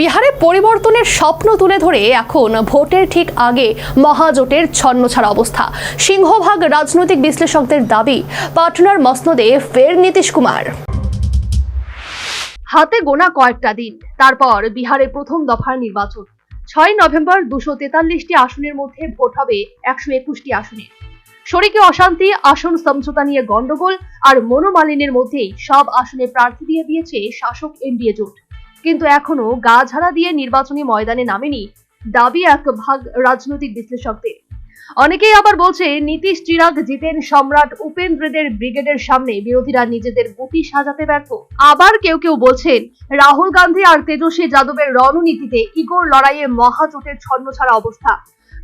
বিহারে পরিবর্তনের স্বপ্ন তুলে ধরে এখন ভোটের ঠিক আগে মহাজোটের ছন্নছাড়া অবস্থা। সিংহভাগ রাজনৈতিক বিশ্লেষকদের দাবি, পাটনার মসনদে ফের নীতিশ কুমার। হাতে গোনা কয়েকটা দিন, তারপর বিহারে প্রথম দফার নির্বাচন। ছয় নভেম্বর দুশো তেতাল্লিশটি আসনের মধ্যে ভোট হবে একশো একুশটি আসনে। শরিকে অশান্তি, আসন সমঝোতা নিয়ে গন্ডগোল আর মনোমালিন্যের মধ্যেই সব আসনে প্রার্থী দিয়ে দিয়েছে শাসক এনডিএ জোট। কিন্তু এখনও গা ঝাড়া দিয়ে নির্বাচনী ময়দানে নামেনি দাবি এক ভাগ রাজনৈতিক বিশ্লেষকদের। অনেকেই আবার বলছে, নীতিশ চিরাগ জিতেন সম্রাট উপেন্দ্রদের ব্রিগেডের সামনে, বিরোধীরা নিজেদের গুটি সাজাতে ব্যর্থ। আবার কেউ কেউ বলছেন, রাহুল গান্ধী আর তেজস্বী যাদবের রণনীতিতে ইগোর লড়াইয়ে মহাজোটের ছন্নছাড়া অবস্থা।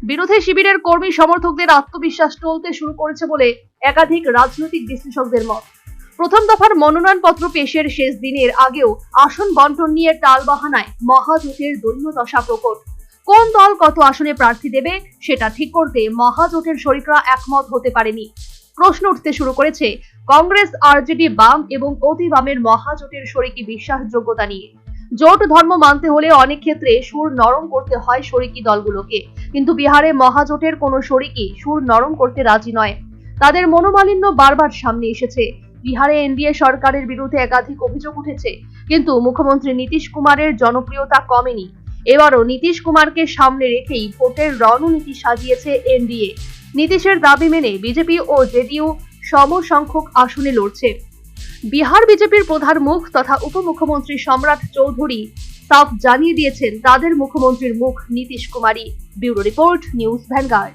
বিরোধী শিবিরের কর্মী সমর্থকদের আত্মবিশ্বাস টলতে শুরু করেছে বলে একাধিক রাজনৈতিক বিশ্লেষকদের মত। প্রথম দফার মনোনয়নপত্র পেশের শেষ দিনের আগেও আসন বন্টন নিয়ে টালবাহানায় মহাজোটের দৈন্যদশা প্রকট। কোন দল কত আসনে প্রার্থী দেবে, সেটা ঠিক করতে মহাজোটের শরিকরা একমত হতে পারেনি। প্রশ্ন উঠতে শুরু করেছে কংগ্রেস, আরজেডি, বাম এবং অতি বামের মহাজোটের শরিকি বিশ্বাসযোগ্যতা নিয়ে। জোট ধর্ম মানতে হলে অনেক ক্ষেত্রে সুর নরম করতে হয় শরিকি দলগুলোকে। কিন্তু বিহারে মহাজোটের কোনো শরিকি সুর নরম করতে রাজি নয়। তাদের মনোমালিন্য বারবার সামনে এসেছে। বিহারে এনডিএ সরকারের বিরুদ্ধে একাধিক অভিযোগ উঠেছে কিন্তু মুখ্যমন্ত্রী নীতিশ কুমারের জনপ্রিয়তা কমেনি এবারও নীতিশ কুমারকে সামনে রেখেই ভোটের রণনীতি সাজিয়েছে এনডিএ নীতিশের দাবি মেনে বিজেপি ও জেডিইউ সমসংখ্যক আসনে লড়ছে বিহার বিজেপির প্রধান মুখ তথা উপমুখ্যমন্ত্রী সম্রাট চৌধুরী সাফ জানিয়ে দিয়েছেন তাদের মুখ্যমন্ত্রীর মুখ Nitish Kumar bureau report news vanguard